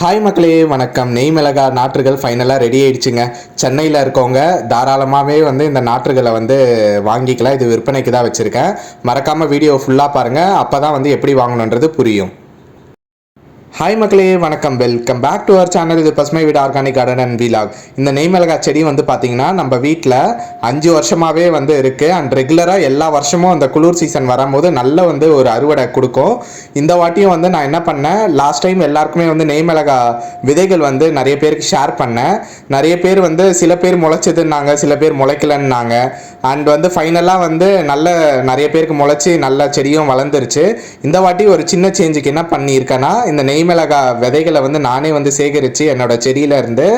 Hi மக்களே வணக்கம். நெய் மிளகா நாற்றுகள் ஃபைனலாக ரெடி ஆயிடுச்சுங்க. சென்னையில் இருக்கவங்க தாராளமாகவே வந்து இந்த நாற்றுகளை வந்து வாங்கிக்கலாம். இது விற்பனைக்கு தான் வச்சுருக்கேன். மறக்காமல் வீடியோ ஃபுல்லாக பாருங்கள் அப்போ தான் வந்து எப்படி வாங்கணுன்றது புரியும். ஹாய் மக்களே வணக்கம். Welcome back to our channel இது பசுமை வீடு ஆர்கானிக் கார்டன் அண்ட் வீலாக் இந்த நெய்மிளகா செடி வந்து பார்த்தீங்கன்னா நம்ம வீட்டில் அஞ்சு வருஷமாகவே வந்து இருக்குது அண்ட் ரெகுலராக எல்லா வருஷமும் அந்த குளிர் சீசன் வரும்போது நல்ல வந்து ஒரு அறுவடை கொடுக்கும். இந்த வாட்டியும் வந்து நான் என்ன பண்ணேன்? லாஸ்ட் டைம் எல்லாருக்குமே வந்து நெய்மிளகா விதைகள் வந்து நிறைய பேருக்கு ஷேர் பண்ணேன். நிறைய பேர் வந்து சில பேர் முளைச்சதுன்னாங்க சில பேர் முளைக்கலன்னாங்க. அண்ட் வந்து ஃபைனலாக வந்து நல்ல நிறைய பேருக்கு முளைச்சி நல்ல செடியும் வளர்ந்துருச்சு. இந்த வாட்டி ஒரு சின்ன சேஞ்சுக்கு என்ன பண்ணியிருக்கேன்னா இந்த நெய் மிளகாய் விதைகளை வந்து நானே வந்து சேகரித்து என்னோட செடியிலேருந்து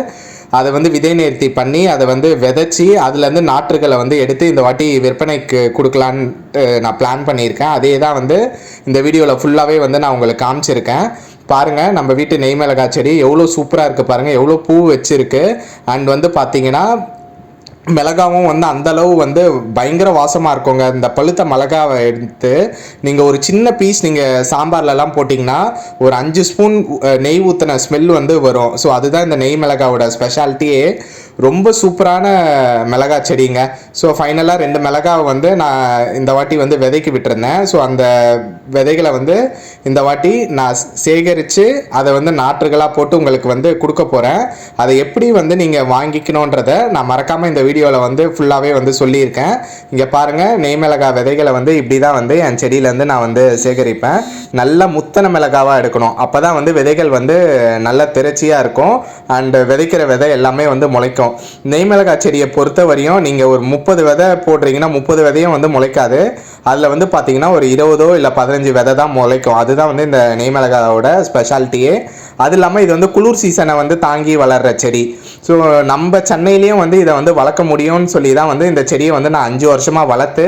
அதை வந்து விதை நேர்த்தி பண்ணி அதை வந்து விதைச்சி அதுலேருந்து நாற்றுகளை வந்து எடுத்து இந்த வாட்டி விற்பனைக்கு கொடுக்கலான்ட்டு நான் பிளான் பண்ணியிருக்கேன். அதே தான் வந்து இந்த வீடியோவில் ஃபுல்லாகவே வந்து நான் உங்களுக்கு காமிச்சிருக்கேன். பாருங்கள் நம்ம வீட்டு நெய் மிளகாய் செடி எவ்வளோ சூப்பராக இருக்குது பாருங்கள் எவ்வளோ பூ வச்சுருக்கு. அண்ட் வந்து பார்த்தீங்கன்னா மிளகாவும் வந்து அந்த அளவு வந்து பயங்கர வாசமாக இருக்குங்க. இந்த பழுத்த மிளகாவை எடுத்து நீங்கள் ஒரு சின்ன பீஸ் நீங்கள் சாம்பார்லலாம் போட்டிங்கன்னா ஒரு அஞ்சு ஸ்பூன் நெய் ஊற்றின ஸ்மெல் வந்து வரும். ஸோ அதுதான் இந்த நெய் மிளகாவோட ஸ்பெஷாலிட்டியே ரொம்ப சூப்பரான மிளகா செடிங்க. ஸோ ஃபைனலாக ரெண்டு மிளகாவை வந்து நான் இந்த வாட்டி வந்து விதைக்கு விட்டுருந்தேன். ஸோ அந்த விதைகளை வந்து இந்த வாட்டி நான் சேகரித்து அதை வந்து நாற்றுகளாக போட்டு உங்களுக்கு வந்து கொடுக்க போகிறேன் அதை எப்படி வந்து நீங்கள் வாங்கிக்கணுன்றத நான் மறக்காமல் இந்த வீடியோவில் வந்து ஃபுல்லாகவே வந்து சொல்லியிருக்கேன். இங்கே பாருங்கள் நெய் மிளகா விதைகளை வந்து இப்படி தான் வந்து என் செடியிலேருந்து நான் வந்து சேகரிப்பேன். நல்ல முத்தன மிளகாவாக எடுக்கணும். அப்போ தான் வந்து விதைகள் வந்து நல்ல திரச்சியாக இருக்கும். அண்டு விதைக்கிற விதை எல்லாமே வந்து முளைக்கும். நெய் மிளகாய் செடியை பொறுத்த வரையும் நீங்கள் ஒரு முப்பது விதை போடுறீங்கன்னா முப்பது விதையும் வந்து முளைக்காது. அதில் வந்து பார்த்தீங்கன்னா ஒரு இருபதோ இல்லை பதினஞ்சு விதை தான் முளைக்கும். அதுதான் வந்து இந்த நெய் மிளகாயோட ஸ்பெஷாலிட்டியே அது இல்லாமல் இது வந்து குளிர் சீசனை வந்து தாங்கி வளர்கிற செடி. ஸோ நம்ம சென்னையிலையும் வந்து இதை வந்து வளர்க்க முடியும்னு சொல்லி தான் வந்து இந்த செடியை வந்து நான் அஞ்சு வருஷமாக வளர்த்து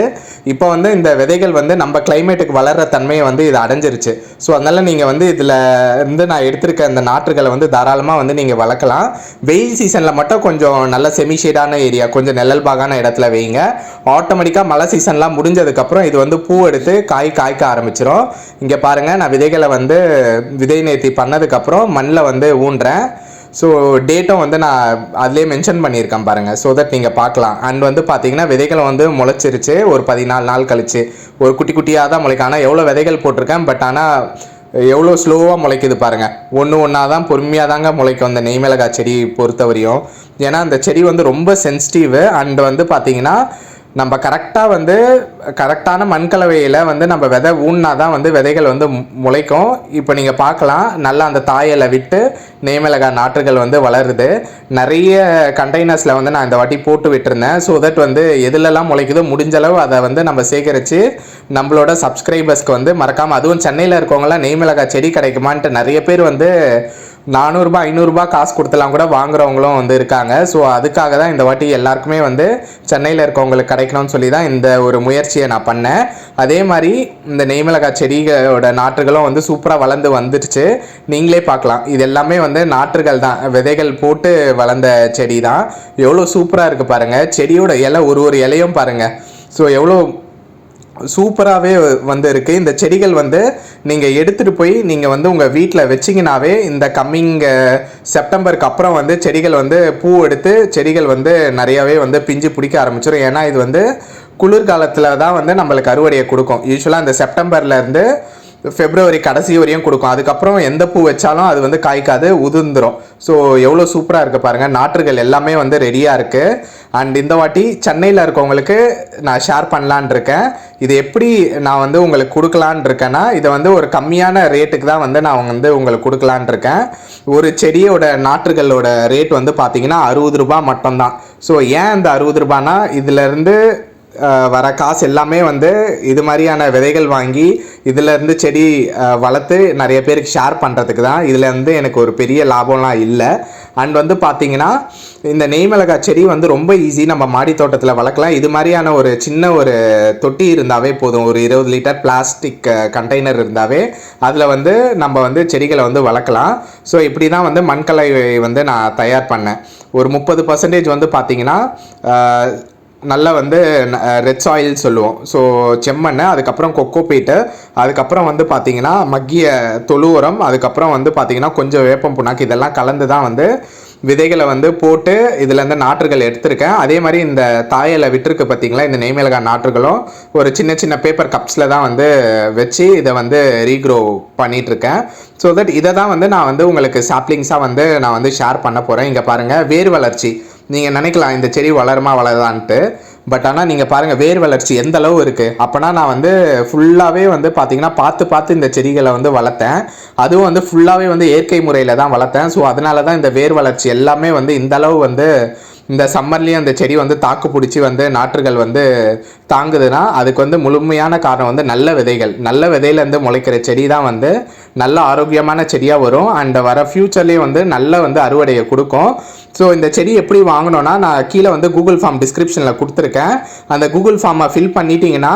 இப்போ வந்து இந்த விதைகள் வந்து நம்ம கிளைமேட்டுக்கு வளர்கிற தன்மையை வந்து இது அடைஞ்சிருச்சு. ஸோ அதனால் நீங்கள் வந்து இதில் இருந்து நான் எடுத்திருக்க இந்த நாற்றுகளை வந்து தாராளமாக வந்து நீங்கள் வளர்க்கலாம். வெயில் சீசனில் மட்டும் கொஞ்சம் நல்ல செமி ஷேடான ஏரியா கொஞ்சம் நிழல் பாகான இடத்துல வைங்க. ஆட்டோமேட்டிக்காக மழை சீசன்லாம் முடிஞ்சதுக்கப்புறம் இது வந்து பூ எடுத்து காய் காய்க்க ஆரம்பிச்சிரும். இங்கே பாருங்கள் நான் விதைகளை வந்து விதை நேர்த்தி பண்ணதுக்கப்புறம் மண்ணில் வந்து ஊன்றேன். ஸோ டேட்டும் வந்து நான் அதிலே மென்ஷன் பண்ணியிருக்கேன் பாருங்கள் ஸோ தட் நீங்கள் பார்க்கலாம். அண்ட் வந்து பார்த்தீங்கன்னா விதைகள் வந்து முளைச்சிருச்சு. ஒரு பதினாலு நாள் கழிச்சு. ஒரு குட்டி குட்டியாக தான் முளைக்கும். ஆனால் எவ்வளோ விதைகள் போட்டிருக்கேன். பட் ஆனால் எவ்வளோ ஸ்லோவாக முளைக்குது பாருங்கள் ஒன்று ஒன்றா தான் பொறுமையாக தாங்க முளைக்கும். அந்த நெய்மிளகா செடி பொறுத்தவரையும். ஏன்னா அந்த செடி வந்து ரொம்ப சென்சிட்டிவ் அண்ட் வந்து பார்த்தீங்கன்னா நம்ம கரெக்டாக வந்து கரெக்டான மண்கலவையில் வந்து நம்ம விதை ஊன்னா தான் வந்து விதைகள் வந்து மு- முளைக்கும். இப்போ நீங்கள் பார்க்கலாம் நல்லா அந்த தாயலை விட்டு நெய்மிளகாய் நாற்றுகள் வந்து வளருது. நிறைய கண்டெய்னர்ஸில் வந்து நான் இந்த வாட்டி போட்டு விட்டுருந்தேன். ஸோ தட் வந்து எதுலெல்லாம் முளைக்குதோ முடிஞ்ச அளவு அதை வந்து நம்ம சேகரித்து நம்மளோட சப்ஸ்கிரைபர்ஸ்க்கு வந்து மறக்காமல் அதுவும் சென்னையில் இருக்கவங்களாம் நெய்மிளகாய் செடி கிடைக்குமான்ட்டு நிறைய பேர் வந்து நானூறுரூபா ஐநூறுரூபா காசு கொடுத்தலாம் கூட வாங்குறவங்களும் வந்து இருக்காங்க. ஸோ அதுக்காக தான் இந்த வாட்டி எல்லாருக்குமே வந்து சென்னையில் இருக்கவங்களுக்கு கிடைக்கணும்னு சொல்லி தான் இந்த ஒரு முயற்சியை நான் பண்ணேன். அதே மாதிரி இந்த நெய்மிளகாய் செடிகளோட நாற்றுகளும் வந்து சூப்பராக வளர்ந்து வந்துடுச்சு. நீங்களே பார்க்கலாம். இது எல்லாமே வந்து நாற்றுகள் தான். விதைகள் போட்டு வளர்ந்த செடி தான். எவ்வளோ சூப்பராக இருக்குது பாருங்கள் செடியோட இலை ஒரு ஒரு இலையும் பாருங்கள் ஸோ எவ்வளோ சூப்பராகவே வந்து இருக்குது இந்த செடிகள் வந்து நீங்கள் எடுத்துகிட்டு போய் நீங்கள் வந்து உங்கள் வீட்டில் வச்சிங்கனாவே இந்த கம்மிங் செப்டம்பருக்கு அப்புறம் வந்து செடிகள் வந்து பூ எடுத்து செடிகள் வந்து நிறையாவே வந்து பிஞ்சு பிடிக்க ஆரம்பிச்சிடும் ஏன்னா இது வந்து குளிர்காலத்தில் தான் வந்து நம்மளுக்கு அறுவடையை கொடுக்கும். யூஸ்வலாக இந்த செப்டம்பர்லேருந்து ஃபெப்ரவரி கடைசி வரையும் கொடுக்கும். அதுக்கப்புறம் எந்த பூ வச்சாலும் அது வந்து காய்க்காது உதிர்ந்துடும் ஸோ எவ்வளோ சூப்பராக இருக்குது பாருங்கள் நாற்றுகள் எல்லாமே வந்து ரெடியாக இருக்குது அண்ட் இந்த வாட்டி சென்னையில் இருக்கவங்களுக்கு நான் ஷேர் பண்ணலான் இருக்கேன். இது எப்படி நான் வந்து உங்களுக்கு கொடுக்கலான் இருக்கேன்னா இதை வந்து ஒரு கம்மியான ரேட்டுக்கு தான் வந்து நான் வந்து உங்களுக்கு கொடுக்கலான் இருக்கேன். ஒரு செடியோட நாற்றுகளோட ரேட் வந்து பார்த்தீங்கன்னா அறுபது ரூபா மட்டும்தான். ஸோ ஏன் இந்த அறுபது ரூபானா இதுலேருந்து வர காசு எல்லாமே வந்து இது மாதிரியான விதைகள் வாங்கி இதிலேருந்து செடி வளர்த்து நிறைய பேருக்கு ஷேர் பண்ணுறதுக்கு தான் இதுலேருந்து எனக்கு ஒரு பெரிய லாபம்லாம் இல்லை. அண்ட் வந்து பார்த்திங்கன்னா இந்த நெய்மிளகாய் செடி வந்து ரொம்ப ஈஸி நம்ம மாடி தோட்டத்தில் வளர்க்கலாம். இது மாதிரியான ஒரு சின்ன ஒரு தொட்டி இருந்தாவே போதும். ஒரு இருபது லிட்டர் பிளாஸ்டிக் கண்டெய்னர் இருந்தாவே அதில் வந்து நம்ம வந்து செடிகளை வந்து வளர்க்கலாம். ஸோ இப்படி தான் வந்து மண்கலை வந்து நான் தயார் பண்ணேன். ஒரு முப்பது பர்சன்டேஜ் வந்து பார்த்திங்கன்னா நல்லா வந்து ரெட் சாயில் சொல்லுவோம். ஸோ செம்மண் அதுக்கப்புறம் கொக்கோ பீட்டு அதுக்கப்புறம் வந்து பார்த்தீங்கன்னா மக்கிய தொழு உரம் அதுக்கப்புறம் வந்து பார்த்தீங்கன்னா கொஞ்சம் வேப்பம் புண்ணாக்கு இதெல்லாம் கலந்து தான் வந்து விதைகளை வந்து போட்டு இதுலேருந்து நாற்றுகள் எடுத்திருக்கேன். அதே மாதிரி இந்த தாயலை விட்டுருக்கு பார்த்தீங்களா இந்த நெய்மிளகாய் நாற்றுகளும் ஒரு சின்ன சின்ன பேப்பர் கப்ஸில் தான் வந்து வச்சு இதை வந்து ரீக்ரோ பண்ணிகிட்ருக்கேன் ஸோ தட் இதை தான் வந்து நான் வந்து உங்களுக்கு சாப்ளிங்ஸாக வந்து நான் வந்து ஷேர் பண்ண போகிறேன் இங்கே பாருங்கள் வேர் வளர்ச்சி. நீங்கள் நினைக்கலாம் இந்த செடி வளருமா வளருதான்ட்டு. பட் ஆனால் நீங்கள் பாருங்கள் வேர் வளர்ச்சி எந்த அளவு இருக்குது அப்போனா நான் வந்து ஃபுல்லாகவே வந்து பார்த்திங்கன்னா பார்த்து பார்த்து இந்த செடிகளை வந்து வளர்த்தேன். அதுவும் வந்து ஃபுல்லாகவே வந்து இயற்கை முறையில் தான் வளர்த்தேன். ஸோ அதனால தான் இந்த வேர் வளர்ச்சி எல்லாமே வந்து இந்த அளவு வந்து இந்த சம்மர்லேயும் அந்த செடி வந்து தாக்கு பிடிச்சி வந்து நாற்றுகள் வந்து தாங்குதுன்னா அதுக்கு வந்து முழுமையான காரணம் வந்து நல்ல விதைகள். நல்ல விதையிலேருந்து முளைக்கிற செடி தான் வந்து நல்ல ஆரோக்கியமான செடியாக வரும். அண்ட் வர ஃப்யூச்சர்லேயும் வந்து நல்ல வந்து அறுவடையை கொடுக்கும். ஸோ இந்த செடி எப்படி வாங்கணும்னா நான் கீழே வந்து கூகுள் ஃபார்ம் டிஸ்கிரிப்ஷனில் கொடுத்துருக்கேன். அந்த கூகுள் ஃபார்மை ஃபில் பண்ணிட்டீங்கன்னா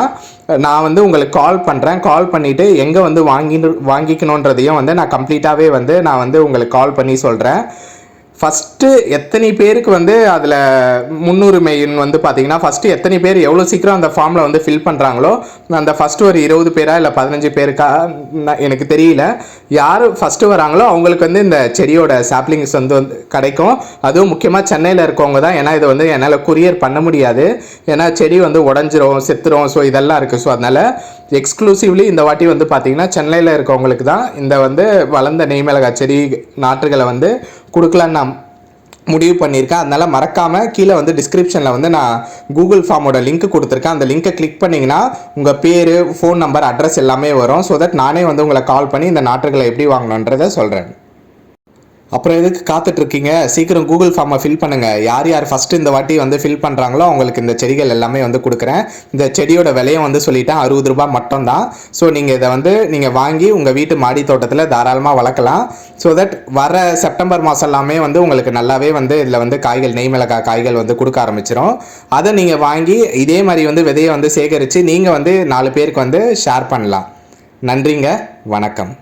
நான் வந்து உங்களுக்கு கால் பண்ணுறேன் கால் பண்ணிவிட்டு எங்கே வந்து வாங்கி வாங்கிக்கணுன்றதையும் வந்து நான் கம்ப்ளீட்டாகவே வந்து நான் வந்து உங்களுக்கு கால் பண்ணி சொல்கிறேன் ஃபஸ்ட்டு எத்தனை பேருக்கு வந்து அதில் முன்னுரிமைன்னு வந்து பார்த்தீங்கன்னா ஃபஸ்ட்டு எத்தனை பேர் எவ்வளோ சீக்கிரம் அந்த ஃபார்மில் வந்து ஃபில் பண்ணுறாங்களோ அந்த ஃபஸ்ட்டு ஒரு இருபது பேரா இல்லை பதினஞ்சு பேருக்கா எனக்கு தெரியல. யார் ஃபஸ்ட்டு வராங்களோ அவங்களுக்கு வந்து இந்த செடியோட சாப்ளிங்ஸ் வந்து வந்து கிடைக்கும். அதுவும் முக்கியமாக சென்னையில் இருக்கவங்க தான் ஏன்னா இதை வந்து என்னால் குரியர் பண்ண முடியாது. ஏன்னா செடி வந்து உடஞ்சிரும் செத்துரும் ஸோ இதெல்லாம் இருக்குது ஸோ அதனால் எக்ஸ்க்ளூசிவ்லி இந்த வாட்டி வந்து பார்த்திங்கன்னா சென்னையில் இருக்கவங்களுக்கு தான் இந்த வந்து வளர்ந்த நெய்மிளகாய் செடி நாற்றுகளை வந்து கொடுக்கலான்னு நான் முடிவு பண்ணியிருக்கேன். அதனால் மறக்காமல் கீழே வந்து டிஸ்கிரிப்ஷனில் வந்து நான் கூகுள் ஃபார்மோட லிங்க் கொடுத்துருக்கேன். அந்த லிங்க்கை கிளிக் பண்ணிங்கன்னா உங்கள் பேர் ஃபோன் நம்பர் அட்ரஸ் எல்லாமே வரும். ஸோ தட் நானே வந்து உங்களை கால் பண்ணி இந்த நாற்றுகளை எப்படி வாங்கணுன்றதை சொல்கிறேன் அப்புறம் எதுக்கு காத்துட்ருக்கீங்க? சீக்கிரம் கூகுள் ஃபார்மை ஃபில் பண்ணுங்கள் யார் யார் ஃபஸ்ட்டு இந்த வாட்டி வந்து ஃபில் பண்ணுறாங்களோ அவங்களுக்கு இந்த செடிகள் எல்லாமே வந்து கொடுக்குறேன். இந்த செடியோட விலையும் வந்து சொல்லிட்டேன். அறுபது ரூபாய் மட்டும்தான். ஸோ நீங்கள் இதை வந்து நீங்கள் வாங்கி உங்கள் வீட்டு மாடி தோட்டத்தில் தாராளமாக வளர்க்கலாம். ஸோ தட் வர செப்டம்பர் மாதம் எல்லாமே வந்து உங்களுக்கு நல்லாவே வந்து இதில் வந்து காய்கள் நெய் மிளகாய் காய்கள் வந்து கொடுக்க ஆரம்பிச்சிடும் அதை நீங்கள் வாங்கி இதே மாதிரி வந்து விதையை வந்து சேகரித்து நீங்கள் வந்து நாலு பேருக்கு வந்து ஷேர் பண்ணலாம். நன்றிங்க. வணக்கம்.